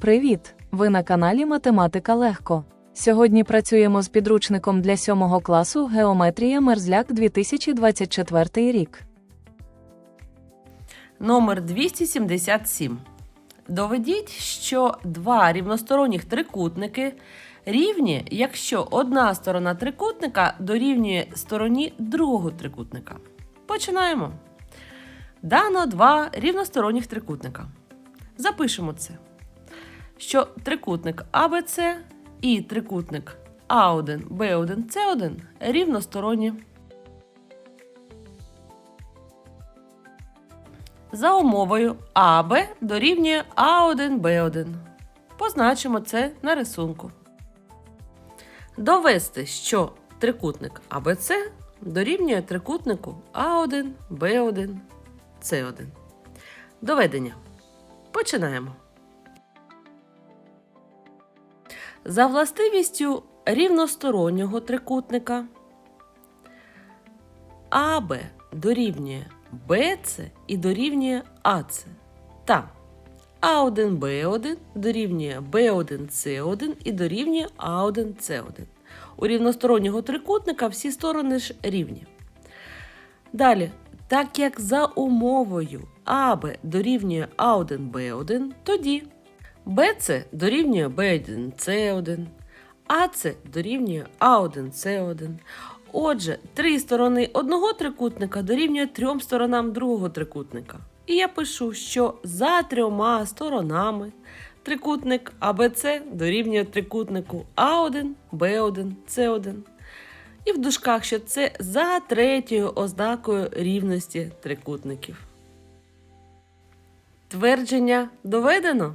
Привіт! Ви на каналі Математика Легко. Сьогодні працюємо з підручником для 7 класу Геометрія Мерзляк 2024 рік. Номер 277. Доведіть, що два рівносторонніх трикутники рівні, якщо одна сторона трикутника дорівнює стороні другого трикутника. Починаємо. Дано два рівносторонніх трикутника. Запишемо це. Що трикутник АБЦ і трикутник А1, Б1, С1 рівносторонні. За умовою АБ дорівнює А1, Б1. Позначимо це на рисунку. Довести, що трикутник АБЦ дорівнює трикутнику А1, Б1, С1. Доведення. Починаємо. За властивістю рівностороннього трикутника АБ дорівнює БЦ і дорівнює АЦ. Та А1 Б1 дорівнює Б1 С1 і дорівнює А1 С1. У рівностороннього трикутника всі сторони ж рівні. Далі, так як за умовою АБ дорівнює А1 Б1, тоді БЦ дорівнює Б1 С1, АЦ дорівнює А1 С1. Отже, три сторони одного трикутника дорівнює трьом сторонам другого трикутника. І я пишу, що за трьома сторонами трикутник АБЦ дорівнює трикутнику А1, Б1, С1. І в дужках, що це за третьою ознакою рівності трикутників. Твердження доведено.